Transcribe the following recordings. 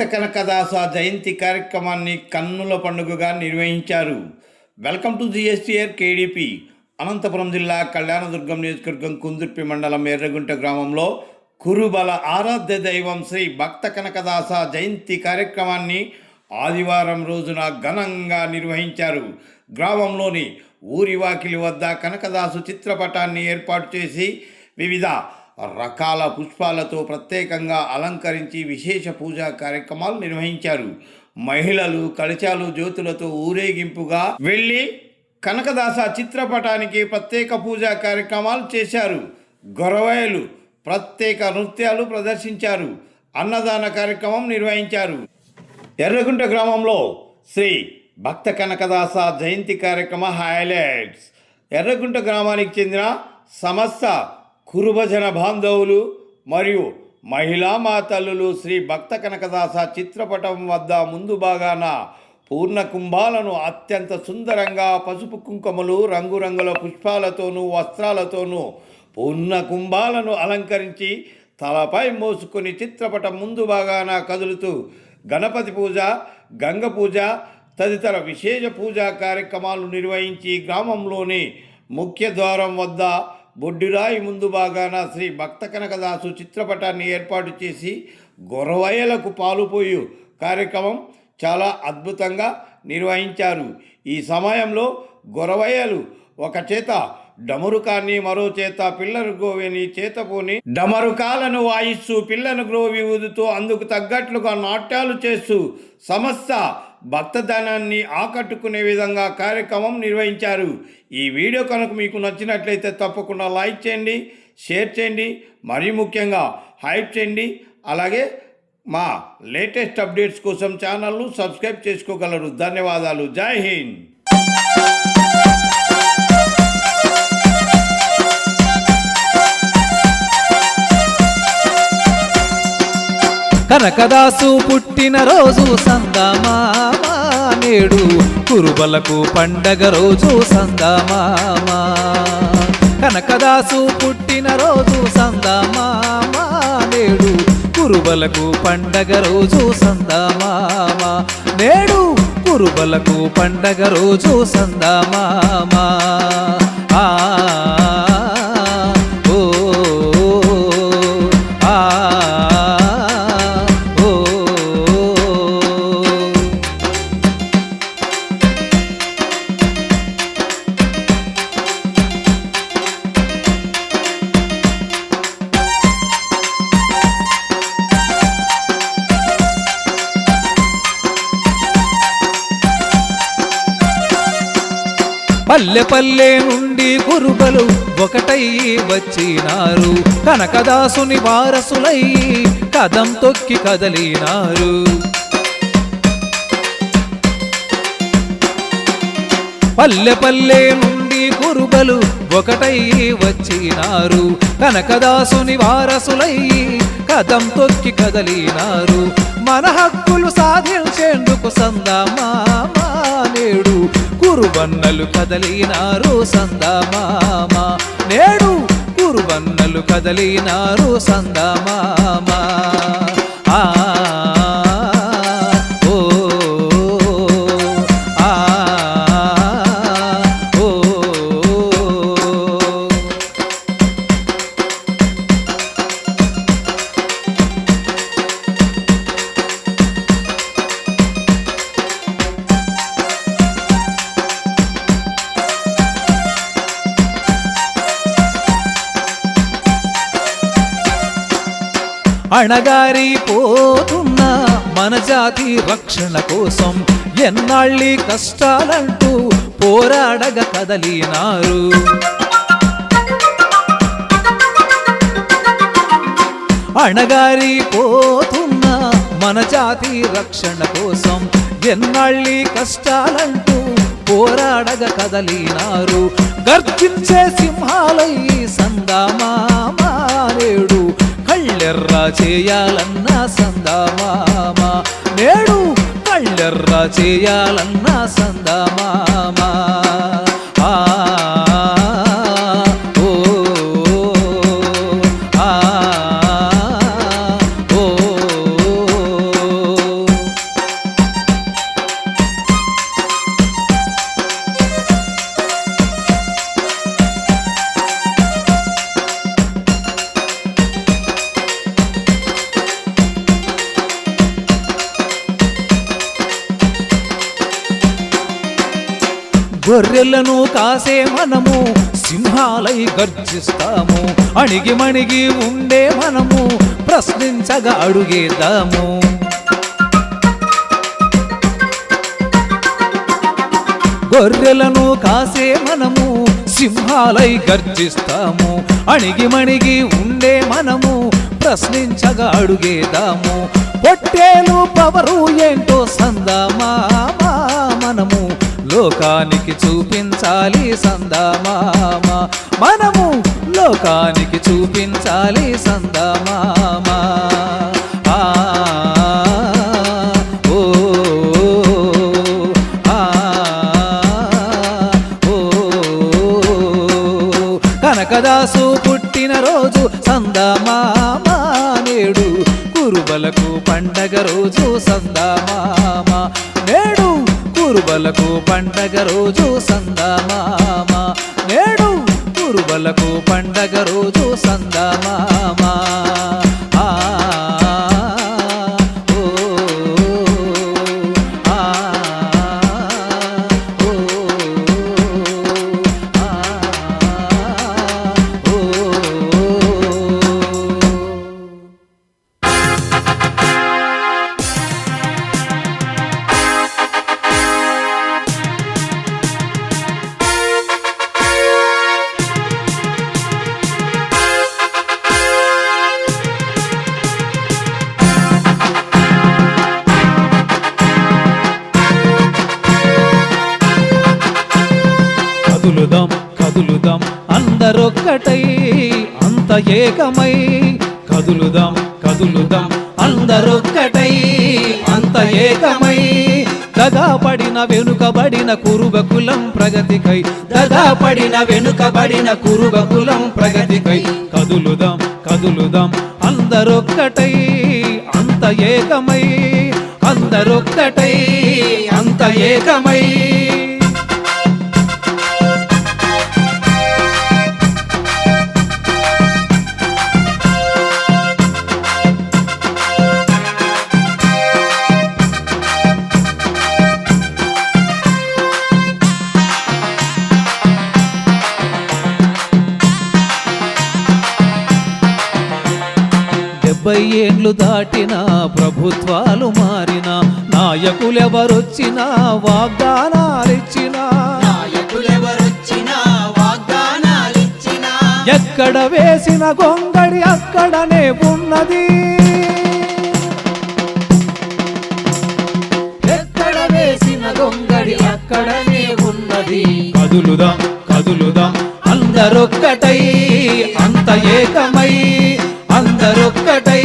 భక్త కనకదాస జయంతి కార్యక్రమాన్ని కన్నుల పండుగగా నిర్వహించారు. Welcome to GSTR KDP. Anantapuram జిల్లా కళ్యాణదుర్గం నియోజకవర్గం కుందుర్పి మండలం ఎర్రగుంట గ్రామంలో కురుబల ఆరాధ్య దైవం శ్రీ భక్త కనకదాస జయంతి కార్యక్రమాన్ని ఆదివారం రోజున ఘనంగా నిర్వహించారు. గ్రామంలోని ఊరివాకిలి వద్ద కనకదాసు చిత్రపటాన్ని ఏర్పాటు చేసి వివిధ రకాల పుష్పాలతో ప్రత్యేకంగా అలంకరించి విశేష పూజా కార్యక్రమాలు నిర్వహించారు. మహిళలు కలచాలు జ్యోతులతో ఊరేగింపుగా వెళ్ళి కనకదాస చిత్రపటానికి ప్రత్యేక పూజా కార్యక్రమాలు చేశారు. గొరవయలు ప్రత్యేక నృత్యాలు ప్రదర్శించారు. అన్నదాన కార్యక్రమం నిర్వహించారు. ఎర్రగుంట గ్రామంలో శ్రీ భక్త కనకదాస జయంతి కార్యక్రమ హైలైట్స్. ఎర్రగుంట గ్రామానికి చెందిన సమస్త కురుభజన బాంధవులు మరియు మహిళా మాతల్లులు శ్రీ భక్త కనకదాస చిత్రపటం వద్ద ముందు భాగాన పూర్ణ కుంభాలను అత్యంత సుందరంగా పసుపు కుంకుమలు రంగురంగుల పుష్పాలతోనూ వస్త్రాలతోనూ పూర్ణ కుంభాలను అలంకరించి తలపై మోసుకొని చిత్రపటం ముందు భాగాన కదులుతూ గణపతి పూజ గంగ పూజ తదితర విశేష పూజా కార్యక్రమాలు నిర్వహించి గ్రామంలోని ముఖ్య ద్వారం వద్ద బొడ్డిరాయి ముందు భాగాన శ్రీ భక్త కనకదాసు చిత్రపటాన్ని ఏర్పాటు చేసి గొరవయ్యలకు పాలుపోయు కార్యక్రమం చాలా అద్భుతంగా నిర్వహించారు. ఈ సమయంలో గొరవయ్యలు ఒక చేత డమరుకాన్ని మరో చేత పిల్లను గ్రోవిని చేతపోని డమరుకాలను వాయిస్తూ పిల్లను గ్రోవి ఊదుతూ అందుకు తగ్గట్లుగా నాట్యాలు చేస్తూ సమస్త భక్తధనాన్ని ఆకట్టుకునే విధంగా కార్యక్రమం నిర్వహించారు. ఈ వీడియో కనుక మీకు నచ్చినట్లయితే తప్పకుండా లైక్ చేయండి షేర్ చేయండి మరీ ముఖ్యంగా హైప్ చేయండి అలాగే మా లేటెస్ట్ అప్డేట్స్ కోసం ఛానల్ను సబ్స్క్రైబ్ చేసుకోగలరు. ధన్యవాదాలు. జై హింద్. కనకదాసు పుట్టిన రోజు నేడు కురుబలకు పండగ రోజు సందమామ. కనకదాసు పుట్టిన రోజు సందమామ. నేడు కురుబలకు పండగ రోజు సందమామ. నేడు కురుబలకు పండగ రోజు సందమామ. ఆ పల్లె పల్లె నుండి కురుబలు ఒకటై వచ్చినారు. కనకదాసుని వారసులై కదం తొక్కి కదలినారు. పల్లె పల్లె నుండి కురుబలు ఒకటై వచ్చినారు. కనకదాసుని వారసులై కదం తొక్కి కదలినారు. మన హక్కులు సాధించేందుకు సందమామా నేడు కురుబన్నలు కదలినారు సందమామ. నేడు కురుబన్నలు కదలినారు సందమామ. ఆ అణగారి పోతున్న మన జాతి రక్షణ కోసం ఎన్నాళ్ళి కష్టాలంటూ పోరాడగ కదలినారు. అణగారి పోతున్న మన జాతి రక్షణ కోసం ఎన్నాళ్ళి కష్టాలంటూ పోరాడగ కదలినారు. గర్జించే సింహాలై సందామారేడు కళ్ళెర్రా చేయాలన్న సందామామ. నేడు కళ్ళెర్రా చేయాలన్న సందామామ. గొర్రెలను కాసే మనము సింహాలై గర్జిస్తాము. అణిగి మణిగి ఉండే మనము ప్రశ్నించగా అడుగేద్దాము. గొర్రెలను కాసే మనము సింహాలై గర్జిస్తాము. అణిగి మణిగి ఉండే మనము ప్రశ్నించగా అడుగేదాము పొట్టేలు పవరు ఏంటో సందామా మనము. లోకానికి చూపించాలి సందమామ. మనము లోకానికి చూపించాలి సందమామ. ఆ ఓ ఆ ఓ. కనకదాసు పుట్టిన రోజు సందమామ. నేడు కురుబలకు పండగ రోజు సందమామ. నేడు కురుబలకు పండగ రోజు సందమామ. నేడు కురుబలకు పండగ రోజు సందమామ. ఆ ఏకమై కదులుదాం కదులుదాం అందరొక్కటై. అంత ఏకమై దగాపడిన వెనుకబడిన కురుబ కులం ప్రగతికై. దగాపడిన వెనుకబడిన కురుబ కులం ప్రగతికై. కదులుదాం కదులుదాం అందరొక్కటై. అంత ఏకమై అందరొక్కటై. అంత ఏకమై. ఏండ్లు దాటిన ప్రభుత్వాలు మారిన నాయకులెవరొచ్చినా వాగ్దానాలిచ్చినా. ఎక్కడ వేసిన గొంగడి అక్కడనే ఉన్నది. ఎక్కడ వేసిన గొంగడి అక్కడనే ఉన్నది. కదులుదాం కదులుదాం అందరొక్కటై అంత ఏకమై. ఒక్కటై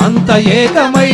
అంత ఏకమై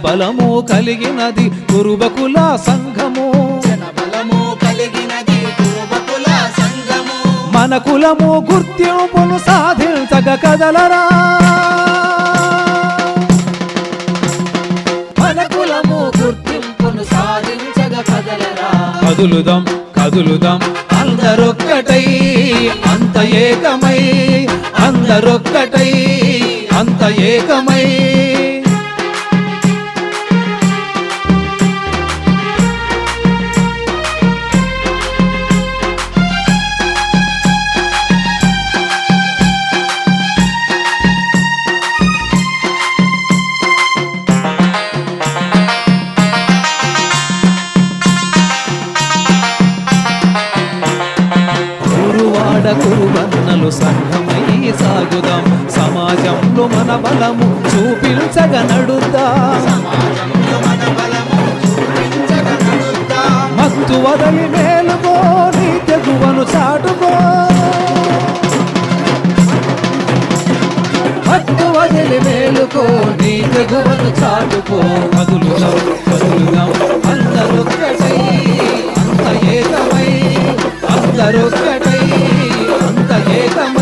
జనబలము కలిగినది కురుబకుల సంఘము. జనబలము కలిగినది పూర్వకుల సంఘము. మన కులము గుర్తింపును సాధించగ కదలరా. మన కులము గుర్తింపును సాధించగ కదలరా. కదులుదాం కదులుదాం. అందరొక్కటై అంత ఏకమై అందరొక్కటై అంత ఏకమై. కురువన్నలు సంఘమై సాగుదాం. సమాజంలో మన బలము చూపించగ నడుద్దాం. సమాజంలో మత్తు వదలి మేలుకో నీ తెగువను చాటుకో. మత్తు వదిలి మేలుకో నీ తెగువను చాటుకో. కదులుదాం కదులుదాం అందరొక్కటై అంత ಏಕಮ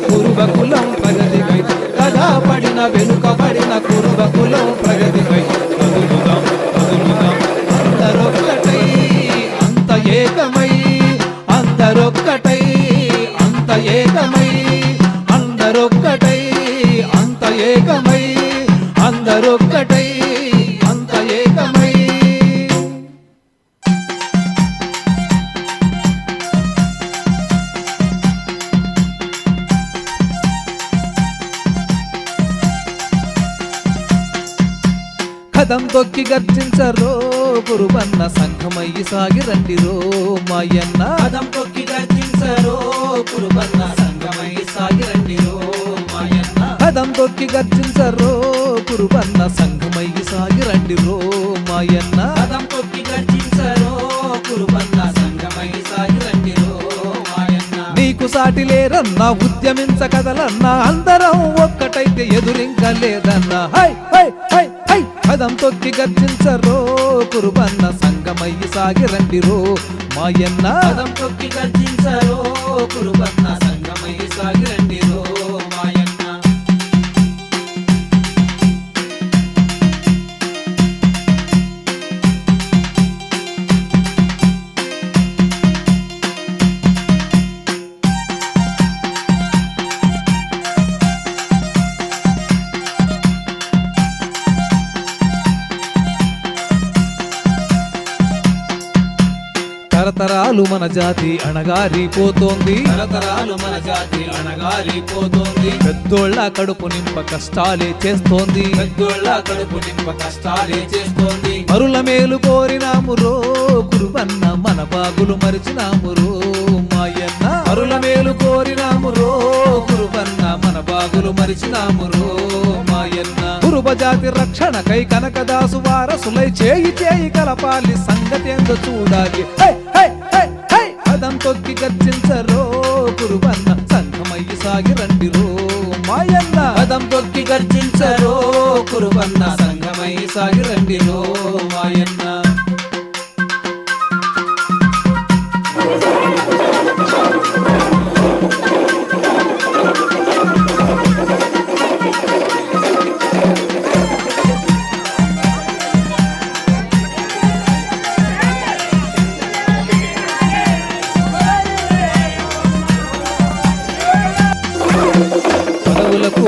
కురువ కులం ప్రగతికై పడిన వెనుక తొక్కి గర్జించరో గురువన్న సంఘమయ్యి సాగి రండి రో మాయన్న. కదం తొక్కి గర్జించరో గురువన్న సంఘమయ్యి సాగి రండి రో మాయన్న. కదం తొక్కి గర్జించరో గురువన్న సంఘమయ్యి సాగి రండి రో మాయన్న. కదం తొక్కి గర్జించరో గురువన్న సంఘమయ్యి సాగి రండి రో మాయన్న. నీకు సాటి లేరన్నా ఉద్యమించ కదలన్నా అందరం ఒక్కటైతే ఎదురింక లేదన్నా హై హై హై హై పదం తొక్కి గర్జించరో కురుబన్న సంగమయ్యి సాగి రండి రో మాయన్న పదం తొక్కి గర్జించరో కురుబన్న సంగమయ్యి సాగి రండి తరతరాలు మన జాతి అణగారిపోతోంది. తరతరాలు మన జాతి అణగారిపోతోంది. పెద్దోళ్ళ కడుపు నింప కష్టాలే చేస్తోంది. పెద్దోళ్ళ కడుపు నింప కష్టాలే చేస్తోంది. మరుల మేలు కోరినాము రో కురువన్న మన బాగులు మరిచినాము రో మాయన్న. మరుల మేలు కోరినాము రో కురువన్న మన బాగులు మరిచినాము రో మాయన్న. కురుబ జాతి రక్షణకై కనకదాసు వారసులై చేయి చేయి కలపాలి సంగతేందో చూడాలి. హై, హై. పాదం తొక్కి గర్జించరో కురువన్న సంఘమయ్యి సాగి రండి రో మాయన్న పాదం తొక్కి గర్జించరో కురువన్న సంఘమయ్యి సాగి రండి రో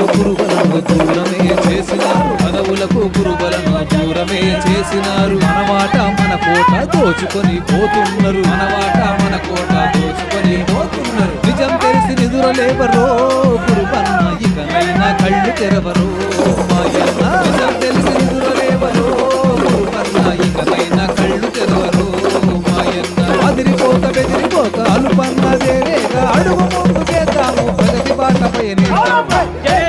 మాయన్న పదవులకు పురుగులను దూరమే చేసినారు. పదవులకు పురుగులను దూరమే చేసినారు. మనవాట మన కోట దోచుకొని పోతున్నారు. మనవాట మన కోట దోచుకొని పోతున్నారు. నిజం తెలిసి నిదురలేవరో పురుగన్న ఇకనైనా కళ్ళు తెరవరు. మాయన్న నిజం తెలిసి నిదురలేవరో పురుగన్న ఇకనైనా కళ్ళు తెరవరు. మాయన్న అదిరిపోక బెదిరిపోక అలుపన్నదేగా అడుగు ముందుకేద్దాము ప్రగతి బాటపై నిల్దాము.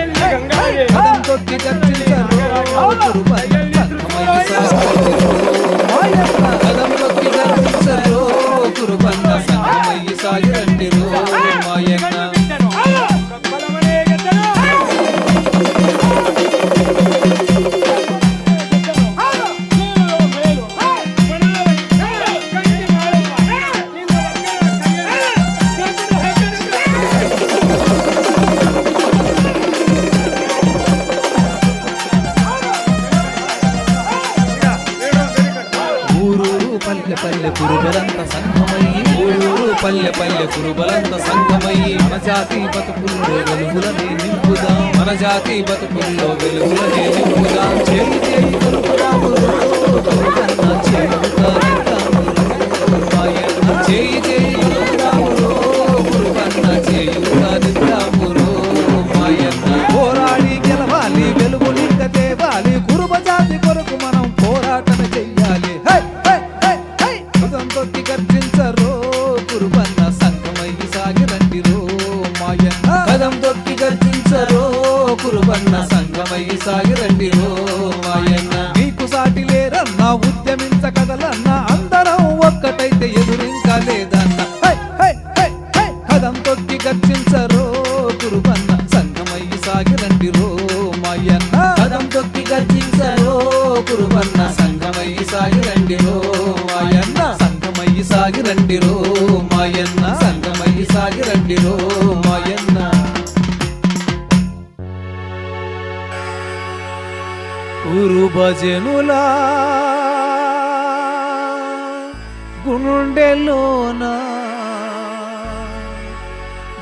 గుండెల్లోనా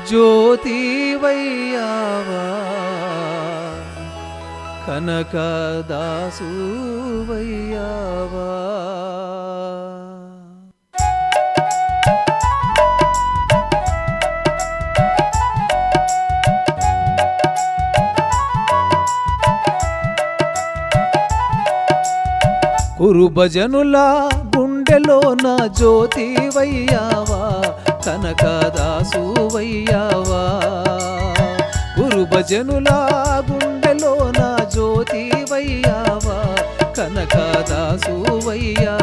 జ్యోతివయ్యావా? కనకదాసువయ్యావా? కురుభజనులా గుండెలో నా జ్యోతి జ్యోతివయ్యావా కనకదాసువయ్యావా? గురు భజనులా గుండెలో నా జ్యోతి వయ్యావా కనకదాసు వయ్యా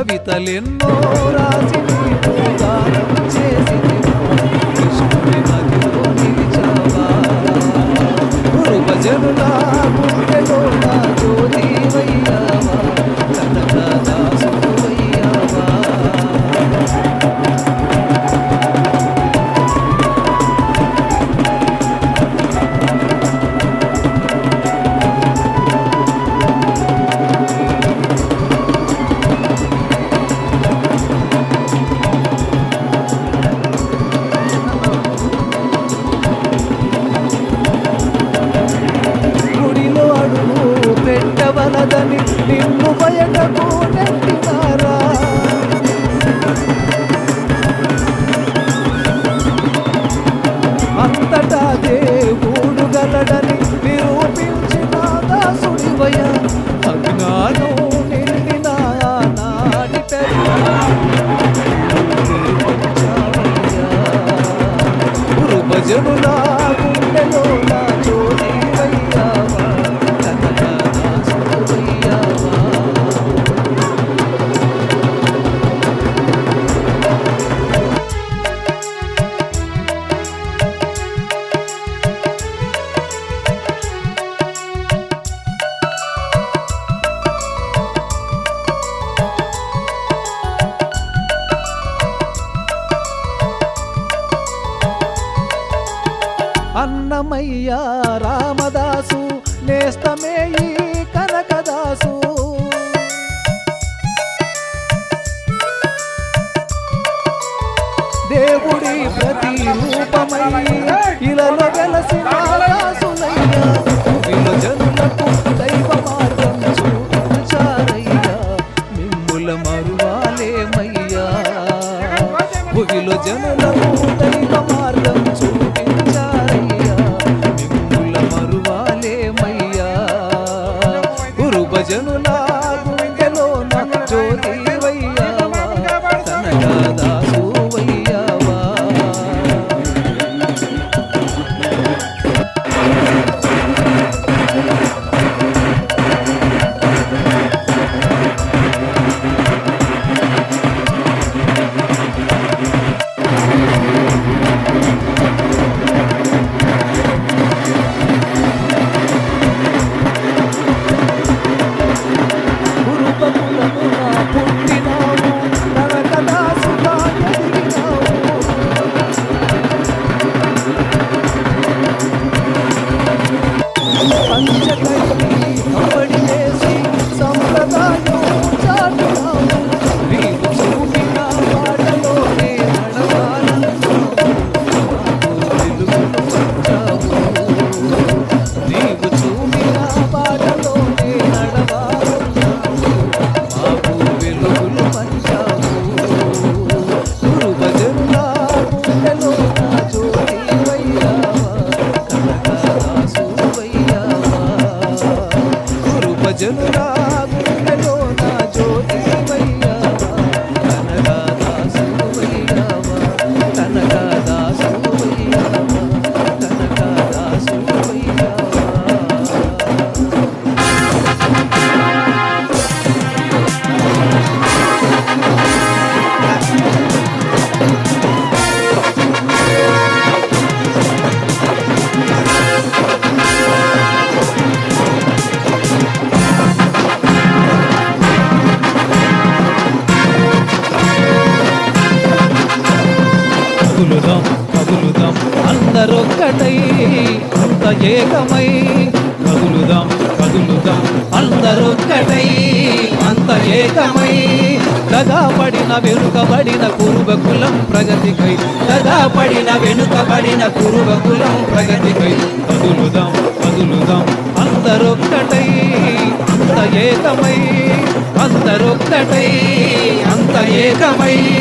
కవితలెన్నో రాసి చేసి కృష్ణుడి నదిలో నిలిచావా? గురు భజనులా గుండెలో జ్యోతి వయ్యావా అన్నమయ్య రామదాసు నేస్తమేయి కనకదాసు. దేవుడి ప్రతి రూపమై ఇలా వెలసిన కదులుదాం కదులుదాం. అందరొక్కటై అంత ఏకమై కదులుదాం కదులుదాం. అందరొక్కటై అంత ఏకమై దగాపడిన వెనుకబడిన కురుబ కులం ప్రగతికై దగాపడిన వెనుకబడిన కురుబ కులం ప్రగతికై. కదులుదాం కదులుదాం. అందరొక్కటై అంత ఏకమై అందరొక్కటై అంత ఏకమై.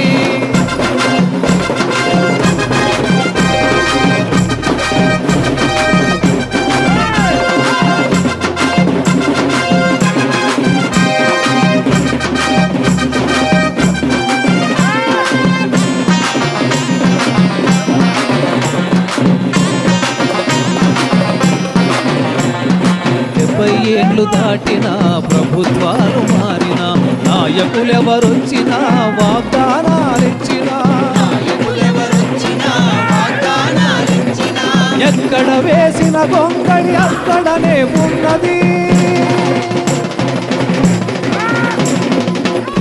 ఏళ్ళు దాటిన ప్రభుత్వాలు మారిన నాయకులెవరొచ్చినా వాగ్దానాలిచ్చినా. నాయకులెవరొచ్చినా వాగ్దానాలిచ్చినా ఎక్కడ వేసిన గొంగడి అక్కడనే ఉన్నది.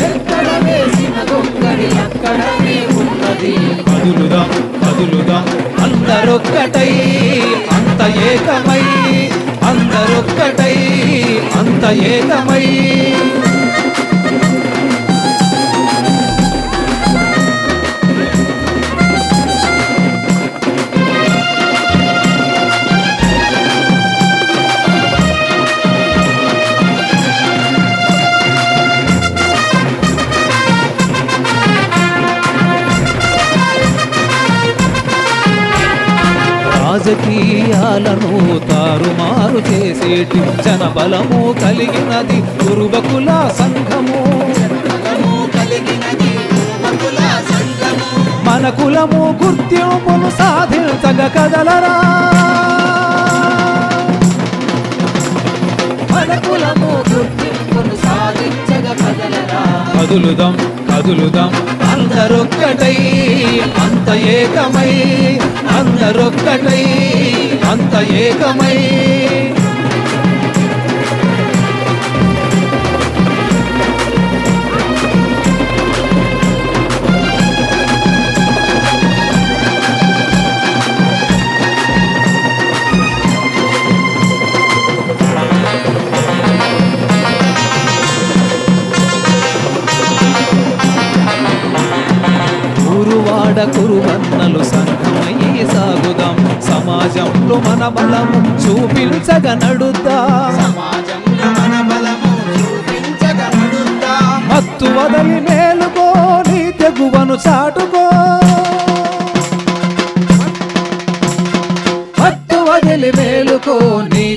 ఎక్కడ వేసిన గొంగడి అక్కడనే ఉన్నది. కదులుదాం కదులుదాం. అందరొక్కటై అంత ఏకమై అందరొక్కటై అంత ఏకమై. రాజకీయాలను తారుమారు చేసేటి జనబలము కలిగినది పూర్వకుల సంఘము. మన కులము గుర్తింపును సాధించగ కదలరా. మన కులము గుర్తింపును సాధించగ కదలరా. కదులుదాం కదులుదాం. అందరొక్కటై అంత ఏకమై అందరొక్కటై. అంత ఏకమై. ఊరువాడ కురువన్నలు ముందుకి సాగుదాం. సమాజంలో మన బలము చూపించగ నడుద్దా. మత్తు వదలి మేలుకోని తెగువను చాటుకో. మత్తు వదిలి మేలుకోని